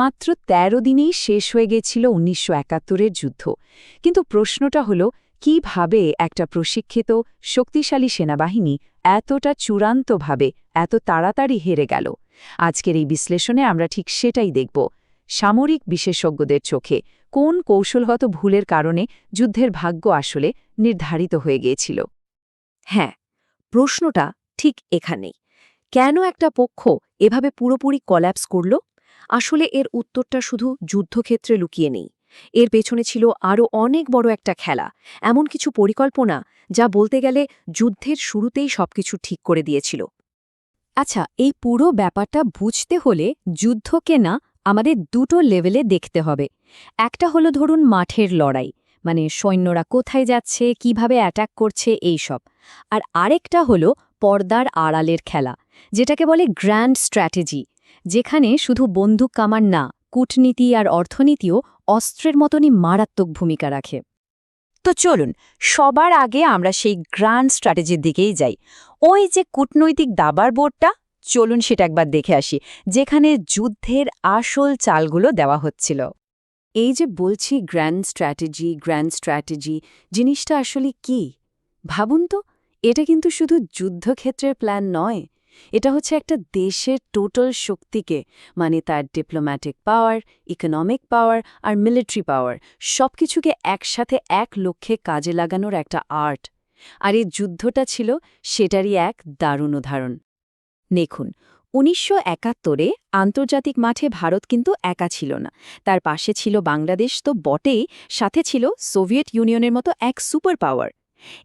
মাত্র ১৩ দিনেই শেষ হয়ে গেছিল উনিশশো একাত্তরের যুদ্ধ। কিন্তু প্রশ্নটা হল, কীভাবে একটা প্রশিক্ষিত, শক্তিশালী সেনাবাহিনী এতটা চূড়ান্তভাবে, এত তাড়াতাড়ি হেরে গেল? আজকের এই বিশ্লেষণে আমরা ঠিক সেটাই দেখব। সামরিক বিশেষজ্ঞদের চোখে কোন কৌশলগত ভুলের কারণে যুদ্ধের ভাগ্য আসলে নির্ধারিত হয়ে গিয়েছিল? হ্যাঁ প্রশ্নটা ঠিক এখানেই। কেন একটা পক্ষ এভাবে পুরোপুরি কল্যাপস করল? আসলে এর উত্তরটা শুধু যুদ্ধক্ষেত্রে লুকিয়ে নেই। এর পেছনে ছিল আরও অনেক বড় একটা খেলা, এমন কিছু পরিকল্পনা যা বলতে গেলে যুদ্ধের শুরুতেই সবকিছু ঠিক করে দিয়েছিল। আচ্ছা এই পুরো ব্যাপারটা বুঝতে হলে যুদ্ধকে না আমাদের দুটো লেভেলে দেখতে হবে। একটা হলো ধরুন মাঠের লড়াই মানে সৈন্যরা কোথায় যাচ্ছে, কীভাবে অ্যাটাক করছে, এই সব। আর আরেকটা হলো পর্দার আড়ালের খেলা, যেটাকে বলে গ্র্যান্ড স্ট্র্যাটেজি যেখানে শুধু বন্দুক কামার না, কূটনীতি আর অর্থনীতিও অস্ত্রের মতনই মারাত্মক ভূমিকা রাখে। তো চলুন, সবার আগে আমরা সেই গ্র্যান্ড স্ট্র্যাটেজির দিকেই যাই। ওই যে কূটনৈতিক দাবার বোর্ডটা, চলুন সেটা একবার দেখে আসি, যেখানে যুদ্ধের আসল চালগুলো দেওয়া হচ্ছিল। এই যে বলছি গ্র্যান্ড স্ট্র্যাটেজি গ্র্যান্ড স্ট্র্যাটেজি, জিনিসটা আসলে কি? ভাবুন তো, এটা কিন্তু শুধু যুদ্ধক্ষেত্রের প্ল্যান নয় এটা হচ্ছে একটা দেশের টোটাল শক্তিকে মানে তার ডিপ্লোম্যাটিক পাওয়ার ইকোনমিক পাওয়ার আর মিলিটারি পাওয়ার সবকিছুকে একসাথে এক লক্ষ্যে কাজে লাগানোর একটা আর্ট আর এই যুদ্ধটা ছিল সেটারই এক দারুণ উদাহরণ। দেখুন, উনিশশো একাত্তরে আন্তর্জাতিক মাঠে ভারত কিন্তু একা ছিল না। তার পাশে ছিল বাংলাদেশ, তো বটেই, সাথে ছিল সোভিয়েত ইউনিয়নের মতো এক সুপার পাওয়ার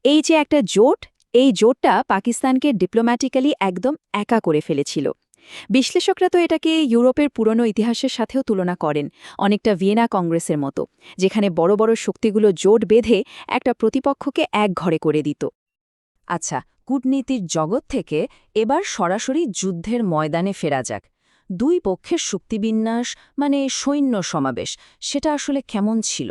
এই যে একটা জোট এই জোটটা পাকিস্তানকে ডিপ্লোম্যাটিক্যালি একদম একা করে ফেলেছিল। বিশ্লেষকরা তো এটাকে ইউরোপের পুরনো ইতিহাসের সাথেও তুলনা করেন, অনেকটা ভিয়েনা কংগ্রেসের মতো, যেখানে বড় বড় শক্তিগুলো জোট বেঁধে একটা প্রতিপক্ষকে এক ঘরে করে দিত। আচ্ছা কূটনীতির জগৎ থেকে এবার সরাসরি যুদ্ধের ময়দানে ফেরা যাক। দুই পক্ষের শক্তিবিন্যাস মানে সৈন্য সমাবেশ, সেটা আসলে কেমন ছিল?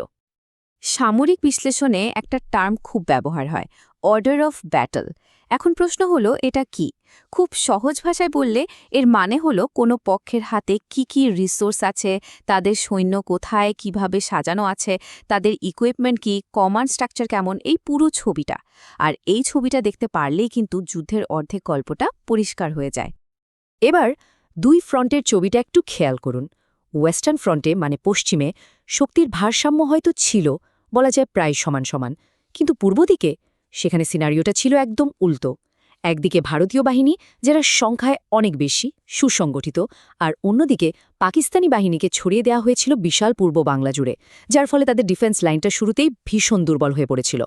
সামরিক বিশ্লেষণে একটা টার্ম খুব ব্যবহার হয় অর্ডার অফ ব্যাটল। এখন প্রশ্ন হলো, এটা কি? খুব সহজ ভাষায় বললে এর মানে হলো কোনো পক্ষের হাতে কি কি রিসোর্স আছে, তাদের সৈন্য কোথায়, কীভাবে সাজানো আছে, তাদের ইকুইপমেন্ট কি কমান্ড স্ট্রাকচার কেমন, এই পুরো ছবিটা। আর এই ছবিটা দেখতে পারলেই কিন্তু যুদ্ধের অর্ধেক গল্পটা পরিষ্কার হয়ে যায়। এবার দুই ফ্রন্টের ছবিটা একটু খেয়াল করুন। ওয়েস্টার্ন ফ্রন্টে মানে পশ্চিমে, শক্তির ভারসাম্য হয়তো ছিল, বলা যায় প্রায় সমান সমান। কিন্তু পূর্ব দিকে সেখানে সিনারিওটা ছিল একদম উল্টো। একদিকে ভারতীয় বাহিনী, যারা সংখ্যায় অনেক বেশি, সুসংগঠিত, আর অন্যদিকে পাকিস্তানি বাহিনীকে ছড়িয়ে দেওয়া হয়েছিল বিশাল পূর্ব বাংলা জুড়ে, যার ফলে তাদের ডিফেন্স লাইনটা শুরুতেই ভীষণ দুর্বল হয়ে পড়েছিল।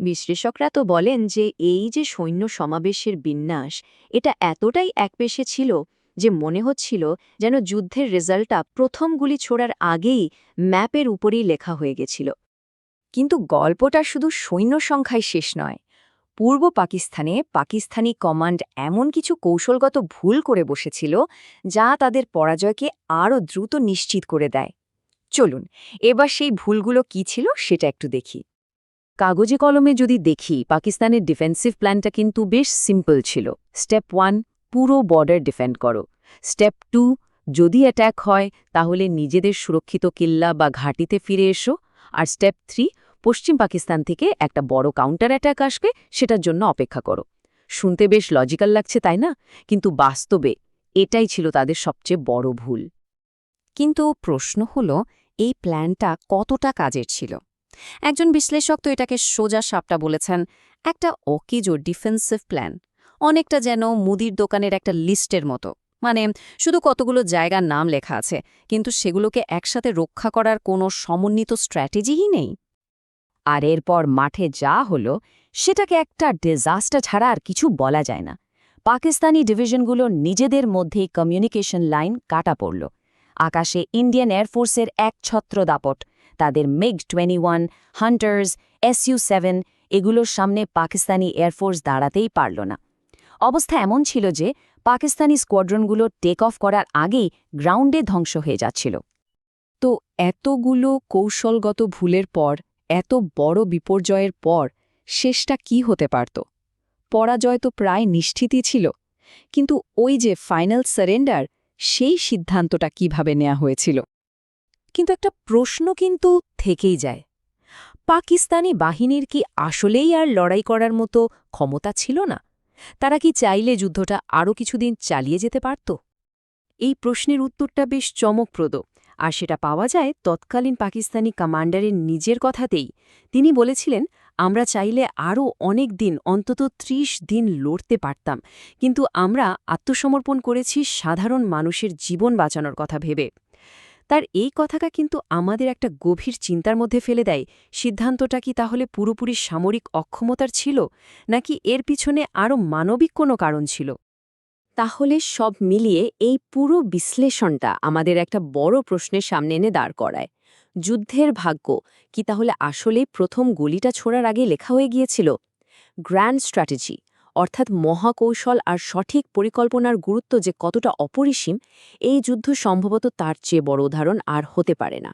বিশ্লেষকরা তো বলেন যে এই যে সৈন্য সমাবেশের বিন্যাস, এটা এতটাই একপেশে ছিল যে মনে হচ্ছিল যেন যুদ্ধের রেজাল্টটা প্রথম গুলি ছোড়ার আগেই ম্যাপের উপরেই লেখা হয়ে গেছিল। কিন্তু গল্পটা শুধু সৈন্য সংখ্যায় শেষ নয়। পূর্ব পাকিস্তানে পাকিস্তানি কমান্ড এমন কিছু কৌশলগত ভুল করে বসেছিল, যা তাদের পরাজয়কে আরও দ্রুত নিশ্চিত করে দেয়। চলুন, এবার সেই ভুলগুলো কি ছিল সেটা একটু দেখি। কাগজে কলমে যদি দেখি, পাকিস্তানের ডিফেন্সিভ প্ল্যানটা কিন্তু বেশ সিম্পল ছিল। স্টেপ ওয়ান, পুরো বর্ডার ডিফেন্ড করো। স্টেপ টু, যদি অ্যাট্যাক হয়, তাহলে নিজেদের সুরক্ষিত কিল্লা বা ঘাটিতে ফিরে এসো। আর স্টেপ থ্রি পশ্চিম পাকিস্তান থেকে একটা বড় কাউন্টার অ্যাট্যাক আসবে, সেটার জন্য অপেক্ষা করো। শুনতে বেশ লজিক্যাল লাগছে, তাই না? কিন্তু বাস্তবে এটাই ছিল তাদের সবচেয়ে বড় ভুল। কিন্তু প্রশ্ন হল, এই প্ল্যানটা কতটা কাজের ছিল? একজন বিশ্লেষক তো এটাকে সোজা সাপটা বলেছেন, একটা অকিজো ডিফেন্সিভ প্ল্যান অনেকটা যেন মুদির দোকানের একটা লিস্টের মতো। মানে শুধু কতগুলো জায়গার নাম লেখা আছে, কিন্তু সেগুলোকে একসাথে রক্ষা করার কোনো সমন্বিত স্ট্র্যাটেজিই নেই। আর এরপর মাঠে যা হলো, সেটাকে একটা ডিজাস্টার ছাড়া আর কিছু বলা যায় না। পাকিস্তানি ডিভিশনগুলো নিজেদের মধ্যেই কমিউনিকেশন লাইন কাটা পড়ল। আকাশে ইন্ডিয়ান এয়ারফোর্সের এক ছত্র দাপট, তাদের MiG twenty one, hunters SU seven এগুলোর সামনে পাকিস্তানি এয়ারফোর্স দাঁড়াতেই পারল না। অবস্থা এমন ছিল যে, পাকিস্তানি স্কোয়াড্রনগুলো টেক অফ করার আগেই গ্রাউন্ডে ধ্বংস হয়ে যাচ্ছিল। তো এতগুলো কৌশলগত ভুলের পর এত বড় বিপর্যয়ের পর শেষটা কি হতে পারত? পরাজয় তো প্রায় নিশ্চিতই ছিল, কিন্তু ওই যে ফাইনাল সারেন্ডার, সেই সিদ্ধান্তটা কীভাবে নেওয়া হয়েছিল? কিন্তু একটা প্রশ্ন কিন্তু থেকেই যায়। পাকিস্তানি বাহিনীর কি আসলেই আর লড়াই করার মতো ক্ষমতা ছিল না? তারা কি চাইলে যুদ্ধটা আরও কিছুদিন চালিয়ে যেতে পারত? এই প্রশ্নের উত্তরটা বেশ চমকপ্রদ। আর সেটা পাওয়া যায় তৎকালীন পাকিস্তানি কমান্ডারের নিজের কথাতেই। তিনি বলেছিলেন, আমরা চাইলে আরও অনেক দিন, অন্তত ত্রিশ দিন লড়তে পারতাম, কিন্তু আমরা আত্মসমর্পণ করেছি সাধারণ মানুষের জীবন বাঁচানোর কথা ভেবে। তার এই কথাটা কিন্তু আমাদের একটা গভীর চিন্তার মধ্যে ফেলে দেয়। সিদ্ধান্তটা কি তাহলে পুরোপুরি সামরিক অক্ষমতার ছিল, নাকি এর পিছনে আরও মানবিক কোনো কারণ ছিল? তাহলে সব মিলিয়ে এই পুরো বিশ্লেষণটা আমাদের একটা বড় প্রশ্নের সামনে এনে দাঁড় করায়। যুদ্ধের ভাগ্য কি তাহলে আসলে প্রথম গুলিটা ছোড়ার আগে লেখা হয়ে গিয়েছিল? গ্র্যান্ড স্ট্র্যাটেজি, অর্থাৎ মহাকৌশল আর সঠিক পরিকল্পনার গুরুত্ব যে কতটা অপরিসীম, এই যুদ্ধ সম্ভবত তার চেয়ে বড় উদাহরণ আর হতে পারে না।